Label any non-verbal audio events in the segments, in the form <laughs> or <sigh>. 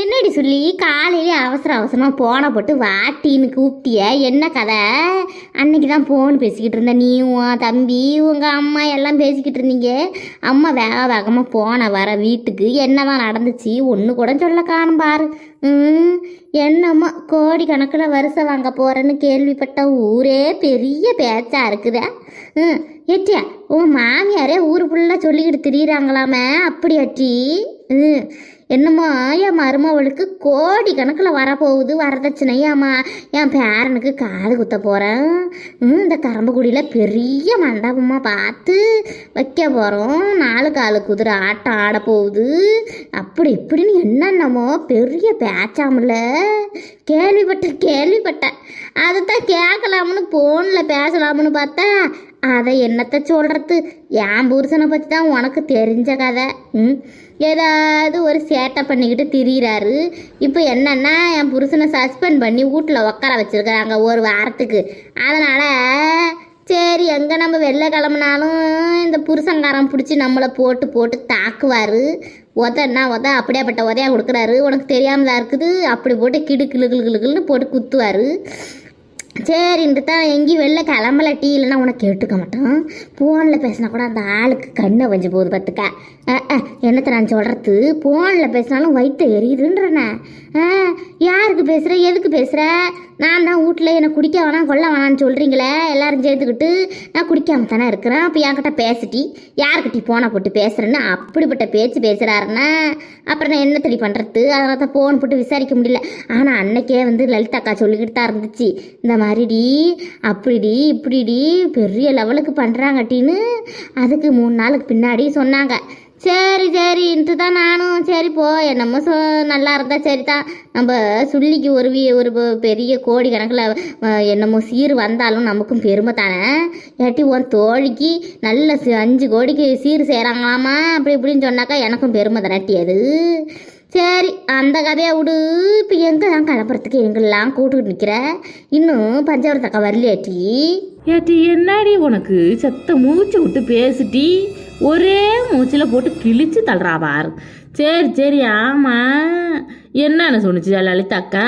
என்னடி சொல்லி? காலையிலே அவசர அவசரமாக போன போட்டு வாட்டின்னு கூப்பிட்டிய? என்ன கதை? அன்னைக்கு தான் ஃபோன் பேசிக்கிட்டு இருந்த நீ உன் தம்பி உங்கள் அம்மா எல்லாம் பேசிக்கிட்டு இருந்தீங்க. அம்மா வேக வேகமாக போன வர வீட்டுக்கு என்னதான் நடந்துச்சு ஒன்று கூட சொல்ல காணும் பாரு. ம் என்னம்மா கோடி கணக்கில் வருஷம் வாங்க போகிறேன்னு கேள்விப்பட்ட ஊரே பெரிய பேச்சா இருக்குத. ம் ஏட்டியா உன் மாமியாரே ஊர் ஃபுல்லாக சொல்லிக்கிட்டு திரியிறாங்களாமே. அப்படி அட்டி ம் என்னம்மா என் மருமவளுக்கு கோடி கணக்கில் வரப்போகுது வரதட்சணை ஆமா என் பேரனுக்கு காது குத்த போகிறேன் இந்த கரம்பக்குடியில் பெரிய மண்டபமாக பார்த்து வைக்க போகிறோம் நாலு காலு குதிரை ஆட்டம் ஆட போகுது. அப்படி இப்படின்னு என்னென்னமோ பெரிய பேச்சாமில்ல கேள்விப்பட்டேன் கேள்விப்பட்டேன். அதை தான் கேட்கலாம்னு ஃபோனில் பேசலாம்னு பார்த்தா அதை என்னத்தை சொல்கிறது என் புருஷனை பற்றி தான் உனக்கு தெரிஞ்ச கதை. ம். ஏதாவது ஒரு சேட்டை பண்ணிக்கிட்டு திரியிறாரு. இப்போ என்னன்னா என் புருஷனை சஸ்பெண்ட் பண்ணி வீட்டில் உட்கார வச்சுருக்குறாங்க ஒரு வாரத்துக்கு. அதனால் சரி எங்கே நம்ம வெளில கிளம்புனாலும் இந்த புருஷங்காரன் பிடிச்சி நம்மளை போட்டு போட்டு தாக்குவார். உதன்னா உத? அப்படியேப்பட்ட உதையா கொடுக்குறாரு. உனக்கு தெரியாமல் தான் இருக்குது? அப்படி போட்டு கிடு கிளு கிளு கிளு கிளுன்னு போட்டு குத்துவார். சரின்ட்டு தான் எங்கேயும் வெளில கிளம்பல. டீ இல்லைன்னா உனக்கு கேட்டுக்க மாட்டோம் ஃபோனில் பேசினா கூட அந்த ஆளுக்கு கண்ணை வஞ்சு போகுது பார்த்துக்க. என்னத்தை நான் சொல்கிறது ஃபோனில் பேசினாலும் வயிற்று எரியுதுன்றண்ணே. யாருக்கு பேசுகிற எதுக்கு பேசுகிற நான் தான் வீட்டில் என்னை குடிக்க வேணாம் கொல்ல வேணாம்னு சொல்கிறீங்களே எல்லோரும் சேர்த்துக்கிட்டு நான் குடிக்காம தானே இருக்கிறேன். அப்போ என்கிட்ட பேசிட்டி யாருக்கிட்டி போனை போட்டு பேசுகிறேன்னு அப்படிப்பட்ட பேச்சு பேசுகிறாருன்னா அப்புறம் நான் என்ன தெளி பண்ணுறது அதனால தான் ஃபோன் போட்டு விசாரிக்க முடியல. ஆனால் அன்னைக்கே வந்து லலிதாக்கா சொல்லிக்கிட்டு தான் இருந்துச்சு. இந்த மாதிரிடி அப்படிடி இப்படிடி பெரிய லெவலுக்கு பண்ணுறாங்கட்டின்னு அதுக்கு மூணு நாளுக்கு பின்னாடி சொன்னாங்க. சரி சரின்ட்டு தான் நானும் சரி போ. என்னமோ சொ நல்லா இருந்தா சரி தான் நம்ம சுள்ளிக்கு ஒரு ஒரு பெரிய கோடி கணக்கில் என்னமோ சீர் வந்தாலும் நமக்கும் பெருமை தானே? ஏட்டி உன் தோழிக்கு நல்ல அஞ்சு கோடிக்கு சீர் செய்கிறாங்களாமா அப்படி இப்படின்னு சொன்னாக்கா எனக்கும் பெருமை தானட்டி அது? சரி அந்த கதையை விடு. இப்போ எங்கே தான் கிளம்புறதுக்கு எங்கெல்லாம் கூட்டுக்கிட்டு நிற்கிற இன்னும் பஞ்சாவரத்தக்கா வரலையாட்டி ஏட்டி? என்னடி உனக்கு சத்த மூச்சு விட்டு பேசிட்டி? ஒரே மூச்சில் போட்டு கிழிச்சு தள்ளுறா பாரு. சரி சரி ஆமாம் என்னன்னு சொன்னிச்சு லலிதாக்கா?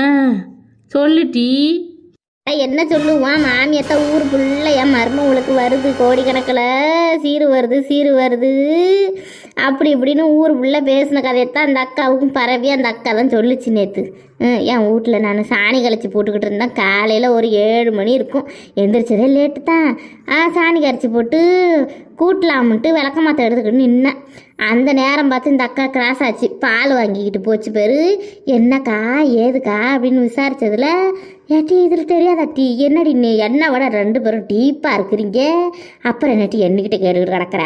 ஆ சொல்லுட்டி என்ன சொல்லுவான்? மாமியத்த ஊர் ஃபுல்லாக என் மருமகளுக்கு வருது கோடிக்கணக்கில். சீரு வருது சீரு வருது. அப்படி இப்படின்னு ஊர் ஃபுல்லாக பேசின கதையத்தான் அந்த அக்காவுக்கும் பரவி அந்த அக்கா தான் சொல்லுச்சு நேற்று என் வீட்டில் நான் சாணி கழிச்சு போட்டுக்கிட்டு இருந்தேன். காலையில் ஒரு ஏழு மணி இருக்கும். எந்திரிச்சதே லேட்டு தான். ஆ சாணி கரைச்சி போட்டு கூட்டலாமன்ட்டு விளக்க மாற்ற எடுத்துக்கிட்டு நின்னேன். அந்த நேரம் பார்த்து இந்த அக்கா கிராஸ் ஆச்சு. பால் வாங்கிக்கிட்டு போச்சு பேர். என்னக்கா ஏதுக்கா அப்படின்னு விசாரித்ததில் ஏட்டி இதில் தெரியாதா டீ? என்னடி நீ என்ன விட ரெண்டு பேரும் டீப்பாக இருக்கிறீங்க. அப்புறம் என்னட்டி என்னக்கிட்ட கேட்டுக்கிட்டு கிடக்கிற?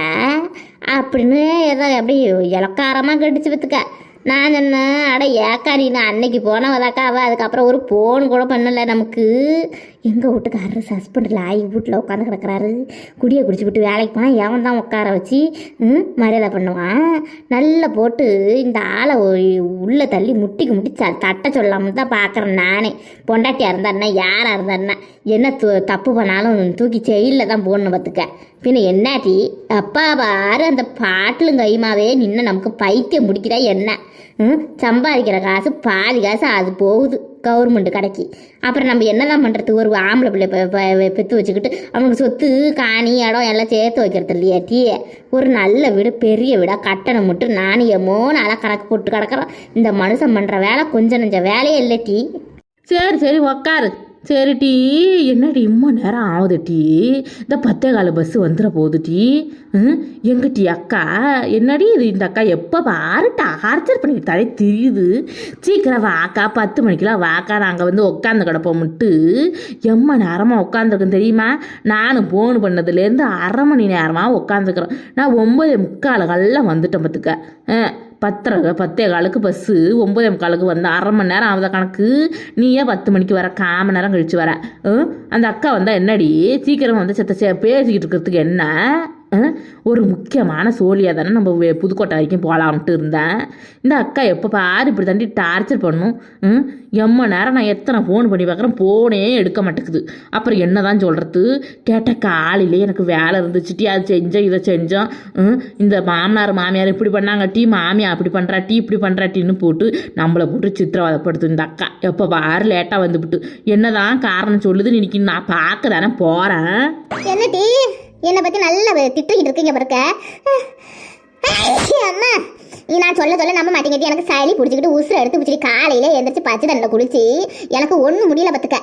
அப்படின்னு ஏதோ அப்படி இலக்காரமாக கடிச்சு பார்த்துக்க நான் சொன்னேன் அட ஏக்கா நீ நான் அன்னைக்கு போனவதாக்கா அவள் அதுக்கப்புறம் ஒரு ஃபோன் கூட பண்ணலை நமக்கு. எங்கள் வீட்டுக்காரரு சஸ்பெண்டில் ஆகி வீட்டில் உட்காந்து கிடக்கிறாரு. குடியை குடிச்சு விட்டு வேலைக்கு போனால் எவன் தான் உட்கார வச்சு மரியாதை பண்ணுவான்? நல்லா போட்டு இந்த ஆளை உள்ளே தள்ளி முட்டிக்கு முட்டி ச தட்ட சொல்லாமல் தான் பார்க்குறேன் நானே. பொண்டாட்டியாக இருந்தாருன்னா யாராக இருந்தாருன்னா என்ன து தப்பு பண்ணாலும் தூக்கி செயலில் தான் போடணும் பார்த்துக்க பின்ன என்னாட்டி அப்பா பாரு அந்த பாட்டிலும் கைமாவே நின்று நமக்கு பைத்தியம் முடிக்கிறா என்ன? சம்பாதிக்கிற காசு பாதி காசு அது போகுது கவர்மெண்ட் கடைக்கு. அப்புறம் நம்ம என்னதான் பண்ணுறது ஒரு ஆம்பளை பிள்ளை பெற்று வச்சுக்கிட்டு அவனுக்கு சொத்து காணி இடம் எல்லாம் சேர்த்து வைக்கிறது இல்லையா இல்லையாட்டி ஒரு நல்ல வீடு பெரிய வீடாக கட்டணம் மட்டும் நாணயமோ நல்லா கணக்கு போட்டு கிடக்கிறோம். இந்த மனுஷன் பண்ணுற வேலை கொஞ்சம் நெஞ்ச வேலையே இல்லை டீ சரி சரி உக்காரு. சரி டீ. என்னடி இம்மா நேரம் ஆகுது டீ? இந்த பத்தே கால பஸ் வந்துட போகுது டீ. ம்? எங்க டீ அக்கா? என்னடி இது இந்த அக்கா எப்போ பாரு டார்ச்சர் பண்ணி தலை தெரியுது. சீக்கிரம் வாக்கா பத்து மணிக்கெலாம் வாக்கா. நாங்கள் வந்து உட்காந்து கிடப்போம்ட்டு. எம்மா நேரமாக உட்காந்துருக்கோம் தெரியுமா? நானும் ஃபோன் பண்ணதுலேருந்து அரை மணி நேரமாக உட்காந்துருக்குறேன் நான் ஒம்பது முக்காலுகள்லாம் வந்துட்டேன் பார்த்துக்க ஆ பத்தரை பத்தே காலுக்கு பஸ்ஸு ஒம்பதே முக்காலுக்கு வந்து அரை மணி நேரம் ஆகுத கணக்கு? நீயே பத்து மணிக்கு வர கால் மணி நேரம் கழிச்சு வர. அந்த அக்கா வந்தால் என்னடி? சீக்கிரமாக வந்து செத்த சே பேசிக்கிட்டு இருக்கிறதுக்கு என்ன? ஒரு முக்கியமான சோழியாக தானே நம்ம புதுக்கோட்டை வரைக்கும் போகலான்ட்டு இருந்தேன். இந்த அக்கா எப்போ பாரு இப்படி தாண்டி டார்ச்சர் பண்ணும். ம் எம்ம நேரம் நான் எத்தனை ஃபோன் பண்ணி பார்க்குறேன் ஃபோனே எடுக்க மாட்டேங்குது. அப்புறம் என்ன தான் சொல்கிறது கேட்ட காலையிலே எனக்கு வேலை இருந்துச்சுட்டி அது செஞ்சேன் இதை செஞ்சோம். ம், இந்த மாமனார் மாமியார் இப்படி பண்ணாங்க டீ மாமியார் அப்படி பண்ணுறா டீ இப்படி பண்ணுறா டீன்னு போட்டு நம்மளை போட்டு சித்திரவதைப்படுத்து இந்த அக்கா. எப்போ பாரு லேட்டாக வந்துவிட்டு. என்னதான் காரணம் சொல்லுது இன்னைக்கு நான் பார்க்க தானே போகிறேன் என்ன என்னை பற்றி நல்லா திட்டிக்கிட்டு இருக்கீங்க பிறக்க அம்மா. நீ நான் சொல்ல சொல்ல நம்ப மாட்டேங்கிட்டு எனக்கு சளி பிடிச்சிக்கிட்டு உசுரை எடுத்து பிடிச்சிட்டு காலையில எந்திரிச்சு பச்சை தண்ணியில் குளிச்சு எனக்கு ஒன்றும் முடியல பார்த்துக்க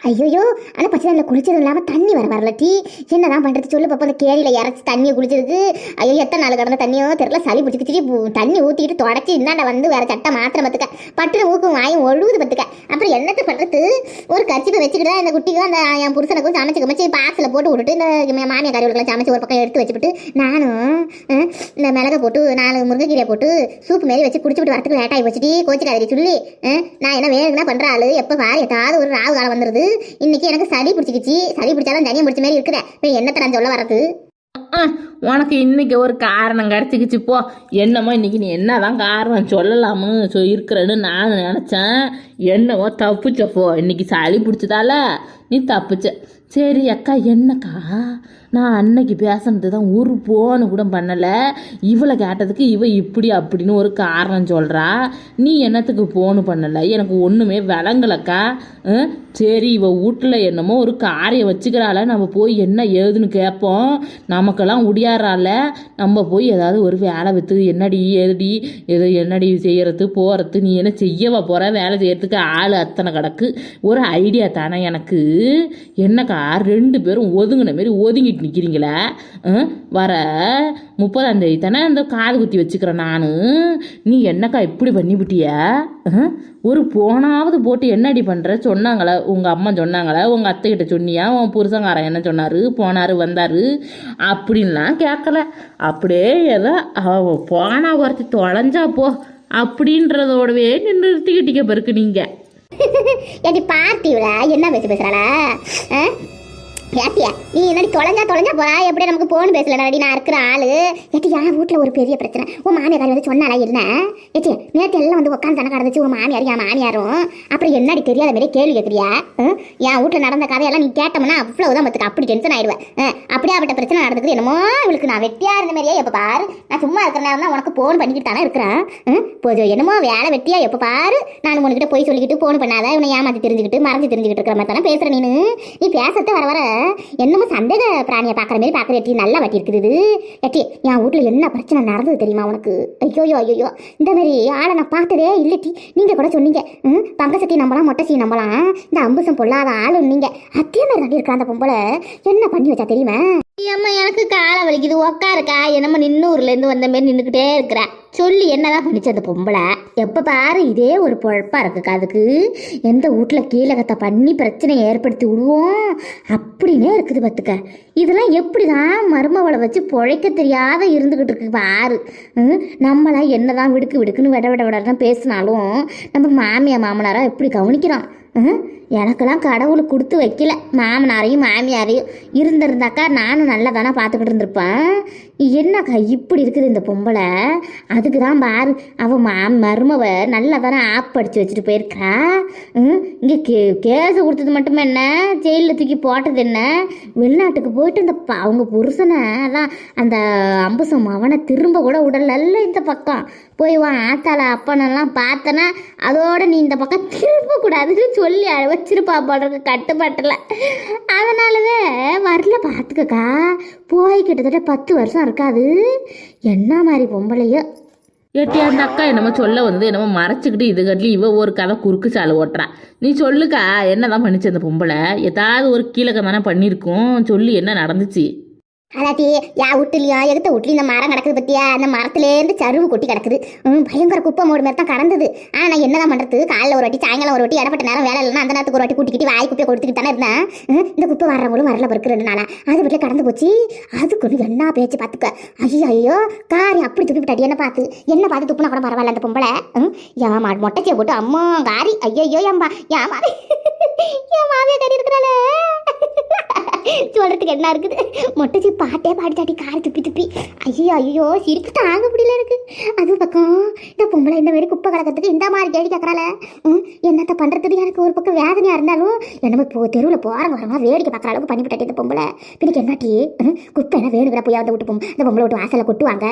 ஐயோ ஆனால் பச்சை தண்ணியில் குளிச்சதும் இல்லாமல் தண்ணி வர வரல டீ. என்னதான் பண்ணுறது சொல்லு பாப்பா அந்த கேரியில் இறச்சி தண்ணியை குளிச்சதுக்கு. ஐயோ எத்தனை நாள் கடந்த தண்ணியோ தெரியல சளி பிடிச்சிக்கிச்சு தண்ணி ஊற்றிக்கிட்டு தொடச்சி இந்தாண்ட வந்து வேறு சட்டை மாத்திரம் பார்த்துக்க பட்டுன்னு ஊக்கும் வாயும் ஒழுகுது பார்த்துக்க அப்புறம் என்னத்தை பண்ணுறது ஒரு கச்சிப்பை வச்சுக்கிட்டு தான் இந்த குட்டிக்கும் அந்த என் புருஷனுக்கும் சமைச்சு கமைச்சு பாக்ஸில் போட்டு விட்டுட்டு இந்த மா- மாமியார் கறிவுகளை சமைச்சு ஒரு பக்கம் எடுத்து வச்சுட்டு நானும் இந்த மிளகை போட்டு நாலு முருங்கைக்கீரை போட்டு சூப்பு மாரி வச்சு குடிச்சுட்டு வரத்துக்கு லேட்டாகி வச்சுட்டு கோச்சிக்காதரி சொல்லி நான் என்ன வேணும்னா பண்ணுற ஆளு. எப்போ பாரு ஏதாவது ஒரு ராவு காலம் வந்துடுது இன்னைக்கு எனக்கு சளி பிடிச்சிக்கிச்சு. சளி பிடிச்சாலும் தனியாக முடிச்ச மாதிரி இருக்குதே. இப்போ என்னத்தை நான் சொல்ல வரது உனக்கு இன்னைக்கு ஒரு காரணம் கிடச்சிக்கிச்சு போ. என்னமோ இன்னைக்கு நீ என்னதான் காரணம் சொல்லலாம்னு சொ இருக்கிறேன்னு நான் நினச்சேன். என்னவோ தப்புச்ச போ. இன்னைக்கு சளி பிடிச்சதால நீ தப்புச்ச. சரி அக்கா என்னக்கா? நான் அன்னைக்கு பேசுனது தான் ஒரு போனு கூட பண்ணலை. இவளை கேட்டதுக்கு இவ இப்படி அப்படின்னு ஒரு காரணம் சொல்கிறா நீ என்னத்துக்கு போனு பண்ணலை? எனக்கு ஒன்றுமே விளங்கலக்கா. சரி இவ வீட்டில் என்னமோ ஒரு காரியம் வச்சுக்கிறாள நம்ம போய் என்ன ஏதுன்னு கேட்போம். நமக்கெல்லாம் முடியாறால நம்ம போய் ஏதாவது ஒரு வேலை விற்று என்னடி ஏதுடி ஏதோ என்னடி செய்கிறது போகிறது நீ என்ன செய்யவா போகிற வேலை செய்யறதுக்கு ஆள் அத்தனை கிடக்கு. ஒரு ஐடியா தானே எனக்கு. என்னக்கா ரெண்டு பேரும் ஒதுங்கின மாரி ஒதுங்கிட்டு நிற்கிறீங்களே வர முப்பதாம் தேதி தானே இந்த காது குத்தி வச்சுக்கிறேன் நான். நீ என்னக்கா இப்படி பண்ணிவிட்டிய? ஒரு போனாவது போட்டு என்னடி பண்ணுற சொன்னாங்களே உங்கள் அம்மா சொன்னாங்களே உங்கள் அத்தைக்கிட்ட சொன்னியா? உன் புருஷங்காரன் என்ன சொன்னார்? போனார் வந்தார்? அப்படின்லாம் கேட்கல. அப்படியே ஏதோ அவ போனா ஒருத்தி தொலைஞ்சா போ. அப்படின்றதோடவே நிறுத்திக்கிட்டீங்க பிறகு நீங்கள் <laughs> என்ன பேசி பேசுகிறாளா பேத்தியா நீ என்னடி தொலைஞ்சா தொலைஞ்சா போறா? எப்படி நமக்கு போன் பேசல நடி நான் இருக்கிற ஆளு. எட்டி என் வீட்டில் ஒரு பெரிய பிரச்சனை. உன் மாமியார் வந்து சொன்னாலே என்ன? எட்டி நேற்று எல்லாம் வந்து உட்காந்து தானே கிடந்துச்சு உன் மாமியார் என் மாமியாரும். அப்புறம் என்னடி தெரியாத மாதிரி கேள்வி கேட்குறியா என் வீட்டில் நடந்த கதையெல்லாம் நீ கேட்டோம்னா அவ்வளவுதான் மத்துக்கு. அப்படி டென்ஷன் ஆயிடுவேன். அப்படியே அவட்ட பிரச்சனை நடந்துக்குது. என்னமோ இவளுக்கு நான் வெட்டியா இருந்த மாதிரியே எப்போ பாரு. நான் சும்மா இருக்கிற நேரம் தான் உனக்கு போன் பண்ணிக்கிட்டு தானே இருக்கிறேன் போதும் என்னமோ வேலை வெட்டியா எப்போ பாரு. நான் உனக்கிட்ட போய் சொல்லிக்கிட்டு போன் பண்ணாத. உன்னை ஏமாத்தி தெரிஞ்சுக்கிட்டு மறைஞ்சு தெரிஞ்சுக்கிட்டு இருக்கிற மாதிரி தானே பேசுகிறேன் நீ நீ பேசுறது வர வர என்னமோ சந்தேக பிராணியை பார்க்குற மாதிரி பார்க்குற எட்டி நல்லா வட்டி இருக்குது எட்டி என் வீட்டில் என்ன பிரச்சனை நடந்தது தெரியுமா உனக்கு? ஐயோயோ ஐயோயோ இந்த மாதிரி ஆளை நான் பார்த்ததே இல்லட்டி நீங்கள் கூட சொன்னீங்க. ம் பங்கசத்தி நம்பலாம் சீ நம்பலாம். இந்த அம்புசம் பொல்லாத ஆளுன்னீங்க நீங்க. அதே மாதிரி தாண்டி இருக்கிற அந்த பொம்பளை என்ன பண்ணி வச்சா தெரியுமா? அம்மா எனக்கு காலை வலிக்குது. உக்காருக்கா. என்னம்மா நின்னூர்லேருந்து வந்த மாரி நின்றுக்கிட்டே இருக்கிற. சொல்லி என்னதான் பண்ணிச்சு அந்த பொம்பளை? எப்போ பாரு இதே ஒரு பொழப்பாக இருக்குக்கா அதுக்கு. எந்த வீட்டில் கீழகத்தை பண்ணி பிரச்சனையை ஏற்படுத்தி விடுவோம்? அப்படின்னே இருக்குது பார்த்துக்க. இதெல்லாம் எப்படி தான் மருமவளை வச்சு பொழைக்க தெரியாத இருந்துக்கிட்டு இருக்கு பாரு. ம், என்ன என்னதான் விடுக்கு விடுக்குன்னு விட விட விடன்னு பேசினாலும் நம்ம மாமியா மாமனாரா எப்படி கவனிக்கிறோம் எனக்கெல்லாம் கடவுள் கொடுத்து வைக்கல. மாமனாரையும் மாமியாரையும். இருந்திருந்தாக்கா நானும் நல்லா தானே பார்த்துக்கிட்டு இருந்திருப்பேன். என்னக்கா இப்படி இருக்குது இந்த பொம்பளை? அதுக்கு தான் பாரு அவள் மா மருமவ நல்லா தானே ஆப் அடிச்சு வச்சுட்டு போயிருக்கா? ம் இங்கே கே கேஸை கொடுத்தது மட்டும் என்ன? ஜெயிலில் தூக்கி போட்டது என்ன? வெளிநாட்டுக்கு போயிட்டு இந்த ப- அவங்க புருஷனை அதான் அந்த அம்புசம் அவனை திரும்ப கூட உடல் நல்ல இந்த பக்கம். போய் வா ஆத்தால அப்பனெல்லாம் பார்த்தனா அதோட நீ இந்த பக்கம் திரும்பக்கூடாதுன்னு சொல்லி வச்சிருப்பா போடுறதுக்கு கட்டுப்பாட்டில். அதனாலவே வரல பார்த்துக்கக்கா. போய் கிட்டத்தட்ட பத்து வருஷம் இருக்காது. என்ன மாதிரி பொம்பளையோ? ஏட்டி அந்த அக்கா என்னமோ சொல்ல வந்து என்னமோ மறைச்சிக்கிட்டு இது கட்டி இவ ஒரு கதை குறுக்கு சாலை ஓட்டுறா. நீ சொல்லுக்கா என்னதான் பண்ணிச்சு அந்த பொம்பளை? ஏதாவது ஒரு கீழே தானே பண்ணியிருக்கோம் சொல்லி என்ன நடந்துச்சு? அதாட்டி யா வீட்டுலையும் எடுத்த வீட்லையும் இந்த மரம் கிடக்குது பத்தியா? அந்த மரத்துலேருந்து சருவு கொட்டி கிடக்குது. ம், பயங்கர குப்பை மூடு மாதிரி தான் கடந்தது. ஆனால் நான் என்னதான் பண்ணுறது காலைல ஒரு வாட்டி சாயங்காலம் ஒரு வாட்டி இடப்பட்ட நேரம் வேலை இல்லைனா அந்த நேரத்துக்கு ஒரு வாட்டி கூட்டிக்கிட்டு வாய் குப்பையை கொடுத்துக்கிட்டு தானே இருந்தேன். இந்த குப்பை வரவங்களும் வரல பிறகு ரெண்டு நாளா. அது வீட்டில் கடந்து போச்சு. அதுக்கு ஒன்று என்ன பேச்சு பார்த்துக்க ஐயோ ஐயோ காரி அப்படி துப்பி விட்டாடி என்ன பார்த்து என்ன பார்த்து துப்புனா கூட பரவாயில்ல அந்த பொம்பளை? ம், என் மா மொட்டைச்சியை போட்டு அம்மா காரி. ஐயோ ஐயோ ஏன் பா என் மாவி என் மாவியை கறி இருக்கிறாளே. சொல்றதுக்கு என்ன இருக்குது? மொட்டைச்சி பாட்டே பாடிட்டாட்டி கார் துப்பி துப்பி. ஐயோ ஐயோ சிரிப்பு தாங்க முடியல இருக்கு அது பக்கம் இந்த பொம்பளை இந்த மாதிரி குப்பை கலக்கிறதுக்கு இந்த மாதிரி கேள்வி கேட்கறாள என்னத்த பண்ணுறதுக்கு எனக்கு ஒரு பக்கம் வேதனையாக இருந்தாலும் என்னமோ இப்போ தெருவில் போகிறவங்க வரவங்க வேடிக்கை பார்க்குற அளவுக்கு பண்ணி விட்டாட்டி இந்த பொம்பளை. பின்னுக்கு என்னாட்டி? ம், குப்பை என்ன வேணுங்கிற போய் வந்து விட்டு போம். இந்த பொம்பளை விட்டு வாசலில் கொட்டுவாங்க.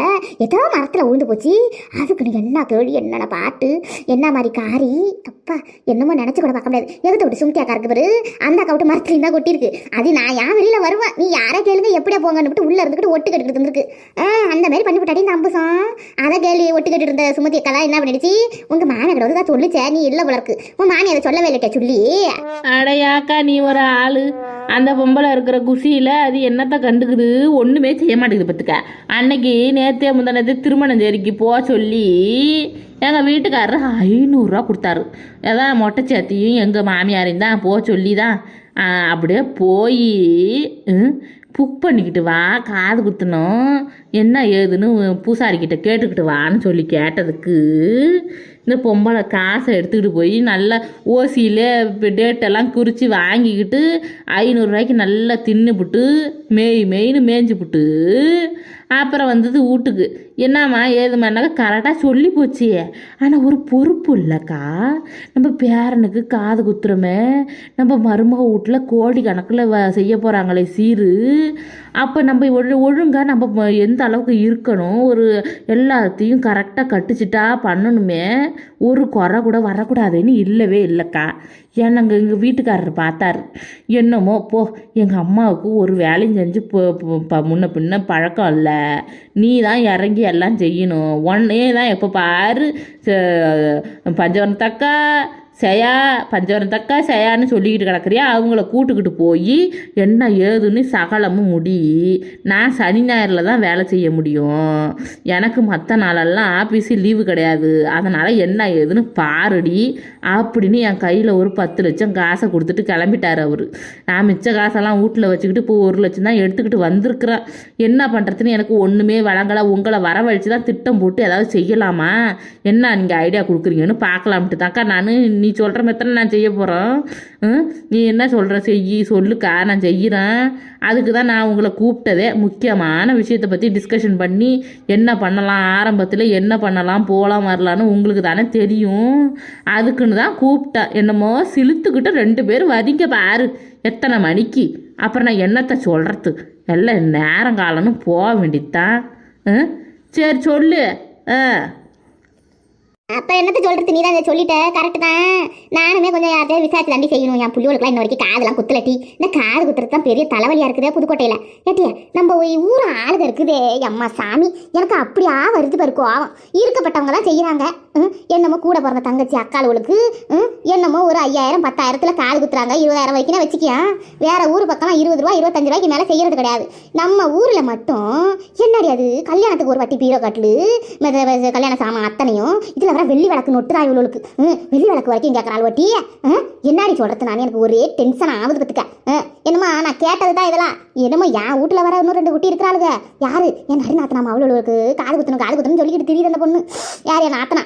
ஏதோ மரத்தில் உழுந்து போச்சு. அதுக்கு நீ என்ன கேள்வி என்னென்ன பாட்டு என்ன மாதிரி காரி? அப்பா என்னமோ நினச்சி கூட பார்க்க முடியாது. எதை விட்டு சும்தியா இருக்கு பாரு? அந்த அக்கா விட்டு மரத்துலேயும் தான் கொட்டியிருக்கு. அது நான் ஏன் வெளியில வருவேன்? நீ யாரை கேளுங்க? எப்படியா போங்கன்னு விட்டு உள்ள இருந்துக்கிட்டு ஒட்டு கட்டுக்கிட்டு இருந்திருக்கு. அந்த மாதிரி பண்ணி விட்டாடி இந்த அம்புசம் அதை கேள்வி ஒட்டு கட்டிட்டு இருந்த சுமதி அக்கா என்ன பண்ணிடுச்சு? உங்க மாமியார் வந்து தான் சொல்லுச்சே நீ இல்லை வளர்க்கு உன் மாமி அதை சொல்லவே இல்லைட்டே சொல்லி. அடையாக்கா நீ ஒரு ஆளு. அந்த பொம்பளை இருக்கிற குசியில் அது என்னத்த கண்டுக்குது? ஒன்றுமே செய்ய மாட்டேங்குது பார்த்துக்க அன்னைக்கு நேத்தே முந்தானது திருமணஞ்சேரிக்கு போக சொல்லி எங்கள் வீட்டுக்காரர் ஐநூறுரூவா கொடுத்தாரு. அதான் மொட்டை சாத்தியும் எங்கள் மாமியாரையும் தான் போக சொல்லி தான் அப்படியே போய் புக் பண்ணிக்கிட்டு வா காது குத்தணும். என்ன ஏதுன்னு பூசாரிக்கிட்ட கேட்டுக்கிட்டு வான்னு சொல்லி கேட்டதுக்கு இந்த பொம்பளை காசை எடுத்துக்கிட்டு போய் நல்லா ஓசியில் டேட்டெல்லாம் குறித்து வாங்கிக்கிட்டு ஐநூறுரூவாய்க்கு நல்லா தின்னுபிட்டு மேய் மேய்னு மேய்ஞ்சுப்புட்டு அப்புறம் வந்தது வீட்டுக்கு. என்னம்மா ஏதுமானாக்கா கரெக்டாக சொல்லி போச்சு. ஆனால் ஒரு பொறுப்பு இல்லைக்கா. நம்ம பேரனுக்கு காது குத்துறோமே. நம்ம மருமக வீட்டில் கோடி கணக்கில் செய்ய போகிறாங்களே சீரு. அப்போ நம்ம ஒழு ஒழுங்காக நம்ம எந்த அளவுக்கு இருக்கணும்? ஒரு எல்லாத்தையும் கரெக்டாக கட்டுச்சிட்டா பண்ணணுமே. ஒரு குறை கூட வரக்கூடாதுன்னு இல்லவே இல்லைக்கா. என்னங்க எங்கள் வீட்டுக்காரர் பார்த்தாரு என்னமோ போ எங்கள் அம்மாவுக்கு ஒரு வேலையும் செஞ்சு ப- முன்ன பின்ன பழக்கம் இல்லை. நீ தான் இறங்கி எல்லாம் செய்யணும். ஒன்னே தான் எப்போ பாரு ச- செயா பஞ்சவரம் தக்கா செயான்னு சொல்லிக்கிட்டு கிடக்குறியா? அவங்கள கூட்டுக்கிட்டு போய் என்ன ஏதுன்னு சகலமும் முடி. நான் சனி ஞாயிறில் தான் வேலை செய்ய முடியும். எனக்கு மற்ற நாளெல்லாம் ஆஃபீஸு லீவு கிடையாது. அதனால் என்ன ஏதுன்னு பாருடி. அப்படின்னு என் கையில் ஒரு பத்து லட்சம் காசை கொடுத்துட்டு கிளம்பிட்டார் அவர். நான் மிச்ச காசெல்லாம் வீட்டில் வச்சுக்கிட்டு இப்போ ஒரு லட்சம் தான் எடுத்துக்கிட்டு வந்திருக்கிறேன் என்ன பண்ணுறதுன்னு எனக்கு ஒன்றுமே வழங்கலை உங்களை வரவழைச்சு தான் திட்டம் போட்டு ஏதாவது செய்யலாமா? என்ன நீங்கள் ஐடியா கொடுக்குறீங்கன்னு பார்க்கலாம்ட்டு தாக்கா நான் நீ சொல்கிற மெத்தனை நான் செய்ய போகிறோம் நீ என்ன சொல்கிற செய்யி சொல்லுக்கா நான் செய்கிறேன் அதுக்கு தான் நான் உங்களை கூப்பிட்டதே. முக்கியமான விஷயத்தை பற்றி டிஸ்கஷன் பண்ணி என்ன பண்ணலாம் ஆரம்பத்தில் என்ன பண்ணலாம் போகலாம் வரலான்னு உங்களுக்கு தானே தெரியும். அதுக்குன்னு தான் கூப்பிட்டேன் என்னமோ சிலுத்துக்கிட்ட ரெண்டு பேரும் வதிங்க பாரு. எத்தனை மணிக்கு? அப்புறம் நான் என்னத்தை சொல்கிறது எல்லாம் நேரங்காலம்னு போக வேண்டியதுதான். சரி சொல்லு. ஆ. அப்ப என்னத்த சொல்றது? நீ தான் சொல்லிட்ட. கரெக்ட் தான். நானுமே கொஞ்சம் யார்கிட்டயும் விசாரிச்சு தண்டி செய்யணும். என் புள்ளிகளுக்குலாம் இன்ன வரைக்கும் காதெல்லாம் குத்துலட்டி. இந்த காது குத்துறது தான் பெரிய தலைவலியா இருக்குதே புதுக்கோட்டையில. ஏட்டியா நம்ம ஊர் ஆளுக இருக்குதே. அம்மா சாமி எனக்கு அப்படியா வருது பருக்கும் ஆகும் இருக்கப்பட்டவங்க தான் செய்யறாங்க என்னமோ கூட பிறந்த தங்கச்சி அக்காளுகளுக்கு என்னமோ ஒரு ஐயாயிரம் பத்தாயிரத்துல காது குத்துறாங்க. இருபதாயிரம் வரைக்கும் வச்சுக்கியா? வேற ஊர் பக்கம் இருபது ரூபா இருபத்தஞ்சு ரூபாய்க்கு மேல செய்யறது கிடையாது. நம்ம ஊர்ல மட்டும் என்னடி அது? கல்யாணத்துக்கு ஒரு வட்டி பீரோ கட்டிலு கல்யாண சாமான் அத்தனையும் இதுல வர வெள்ளி விளக்கு நொட்டுறா இவளுக்கு ம், வெள்ளி விளக்கு வரைக்கும் கேட்கறாள் வட்டி என்னாடி சொல்கிறது சொல்றது நான்? எனக்கு ஒரே டென்ஷன் ஆகுது பத்துக்க. ம், நான் கேட்டது தான் இதெல்லாம். என்னமோ என் வீட்டில் வர இன்னும் ரெண்டு குட்டி இருக்கிறாளுங்க யாரு? என் நடுநாத்தனா அவளுக்கு காது குத்தணும் காது குத்தணும்னு சொல்லிக்கிட்டு தெரியுது அந்த பொண்ணு. யார் என் நாத்தனா?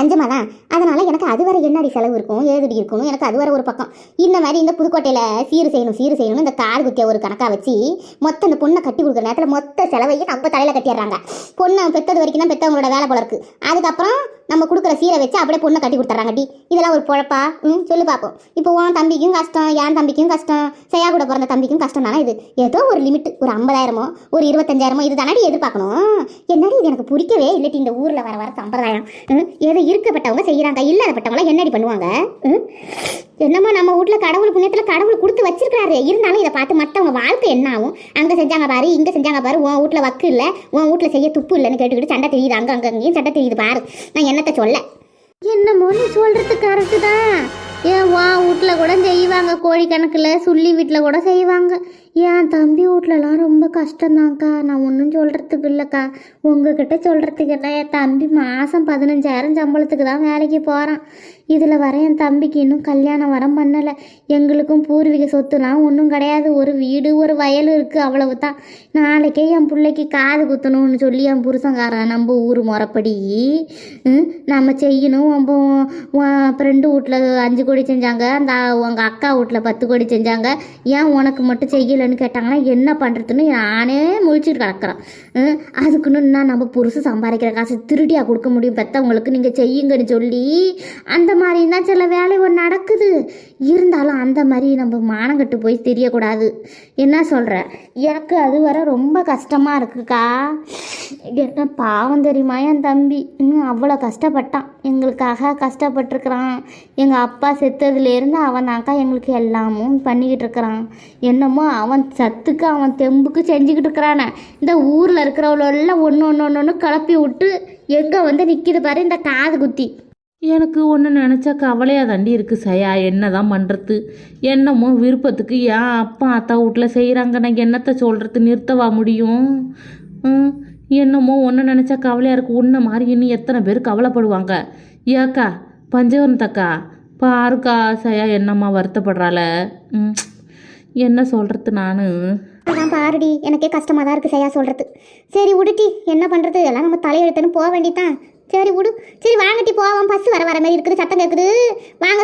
அஞ்சமா தான் அதனால் எனக்கு அது வரை என்னடி செலவு இருக்கும்? ஏதுடி இருக்கணும் எனக்கு அது வர ஒரு பக்கம். இந்த மாதிரி இந்த புதுக்கோட்டையில் சீர் செய்யணும் சீர் செய்யணும் இந்த கார் குத்திய ஒரு கணக்காக வச்சு மொத்த இந்த பொண்ணை கட்டி கொடுக்குற நேரத்தில் மொத்த செலவையும் நம்ம தலையில் கட்டிடுறாங்க. பொண்ணை பெற்றது வரைக்கும் தான் பெற்றவங்களோட வேலை போல இருக்கு. அதுக்கப்புறம் நம்ம கொடுக்குற சீரை வச்சு அப்படியே பொண்ணை கட்டி கொடுத்துட்றாங்க. டி இதெல்லாம் ஒரு பொழப்பா? ம் சொல்லு பார்ப்போம் இப்போ உன் தம்பிக்கும் கஷ்டம் என் தம்பிக்கும் கஷ்டம் செய்யா கூட பிறந்த தம்பிக்கும் கஷ்டம் தானே இது? ஏதோ ஒரு லிமிட் ஒரு ஐம்பதாயிரமோ ஒரு இருபத்தஞ்சாயிரமோ இது தானடி எதிர்பார்க்கணும்? என்னடி இது எனக்கு பிடிக்கவே இல்லாட்டி இந்த ஊரில் வர வர சம்பிரதாயம். ம், ஏதோ இருக்கப்பட்டவங்க செய்கிறாங்க இல்லாதப்பட்டவங்களாம் என்னடி பண்ணுவாங்க? என்னமோ நம்ம வீட்டில் கடவுள் புண்ணியத்தில் கடவுள் கொடுத்து வச்சிருக்காரு இருந்தாலும் இதை பார்த்து மற்றவங்க வாழ்க்கை என்ன ஆகும்? அங்கே செஞ்சாங்க பாரு இங்கே செஞ்சாங்க பாரு உன் வீட்டில் வக்கு இல்லை உன் வீட்டில் செய்ய துப்பு இல்லைன்னு கேட்டுக்கிட்டு சண்டை தெரியுது. அங்கே அங்கே அங்கேயும் சண்டை தெரியுது பாரு. நான் என்னத்தை சொல்ல? என்னமோ நீ சொல்கிறது கரெக்டு தான் ஏன் வா வீட்டில் கூட செய்வாங்க கோழி கணக்கில் சுள்ளி வீட்டில் கூட செய்வாங்க. என் தம்பி வீட்லலாம் ரொம்ப கஷ்டம்தான்க்கா நான் ஒன்றும் சொல்கிறதுக்கு இல்லைக்கா. உங்ககிட்ட சொல்கிறதுக்கு இல்லை. என் தம்பி மாதம் பதினஞ்சாயிரம் சம்பளத்துக்கு தான் வேலைக்கு போகிறான் இதில் வர என் தம்பிக்கு இன்னும் கல்யாணம் வரம் பண்ணலை. எங்களுக்கும் பூர்வீக சொத்துலாம் ஒன்றும் கிடையாது. ஒரு வீடு ஒரு வயல் இருக்குது அவ்வளவு தான் நாளைக்கே என் பிள்ளைக்கு காது குத்தணும்னு சொல்லி என் புருஷங்காரன் நம்ம ஊர் முறப்படி நம்ம செய்யணும். நம்ம ஃப்ரெண்டு வீட்டில் அஞ்சு கோடி செஞ்சாங்க. அந்த உங்கள் அக்கா வீட்டில் பத்து கோடி செஞ்சாங்க. ஏன் உனக்கு மட்டும் செய்யலை? இல்லைன்னு கேட்டாங்கன்னா என்ன பண்ணுறதுன்னு நானே முழிச்சிட்டு கிடக்குறேன். அதுக்குன்னு நான் நம்ம புருஷ சம்பாதிக்கிற காசு திருடியாக கொடுக்க முடியும். பெற்றவங்களுக்கு நீங்கள் செய்யுங்கன்னு சொல்லி அந்த மாதிரி தான் சில வேலை ஒன்று நடக்குது. இருந்தாலும் அந்த மாதிரி நம்ம மானங்கட்டு போய் தெரியக்கூடாது. என்ன சொல்கிற எனக்கு அது வர ரொம்ப கஷ்டமாக இருக்குக்கா. என்ன பாவம் தெரியுமா என் தம்பி? இன்னும் அவ்வளோ கஷ்டப்பட்டான். எங்களுக்காக கஷ்டப்பட்டிருக்கிறான். எங்கள் அப்பா செத்ததுலேருந்து அவன் தான்க்கா எங்களுக்கு எல்லாமும் பண்ணிக்கிட்டு இருக்கிறான். என்னமோ அவன் அவன் சத்துக்கு அவன் தெம்புக்கு செஞ்சுக்கிட்டு இருக்கிறானே. இந்த ஊரில் இருக்கிறவளெல்லாம் ஒன்று ஒன்று ஒன்று ஒன்று கிளப்பி விட்டு எங்கே வந்து நிற்கிது பாரு இந்த காது குத்தி. எனக்கு ஒன்று நினச்சா கவலையாக தாண்டி இருக்குது சயா. என்ன தான் பண்ணுறது என்னமோ விருப்பத்துக்கு ஏன் அப்பா அத்தா வீட்டில் செய்கிறாங்க நான் என்னத்தை சொல்கிறது நிறுத்தவா முடியும்? என்னமோ ஒன்று நினச்சா கவலையாக இருக்குது உன்ன மாதிரி இன்னும் எத்தனை பேர் கவலைப்படுவாங்க? ஏக்கா பஞ்சவரத்தக்கா பாருக்கா சயா என்னம்மா வருத்தப்படுறாள? ம், என்ன சொல்கிறது நான்? அதான் பாருடி எனக்கே கஷ்டமாக தான் இருக்குது செய்யா சொல்கிறது சரி விடுட்டி என்ன பண்ணுறது எல்லாம் நம்ம தலையெழுத்துன்னு போக வேண்டியதான் சரி விடு சரி வாங்கட்டி போவோம். பஸ் வர வர மாதிரி இருக்குது சத்தம் கேட்குது வாங்க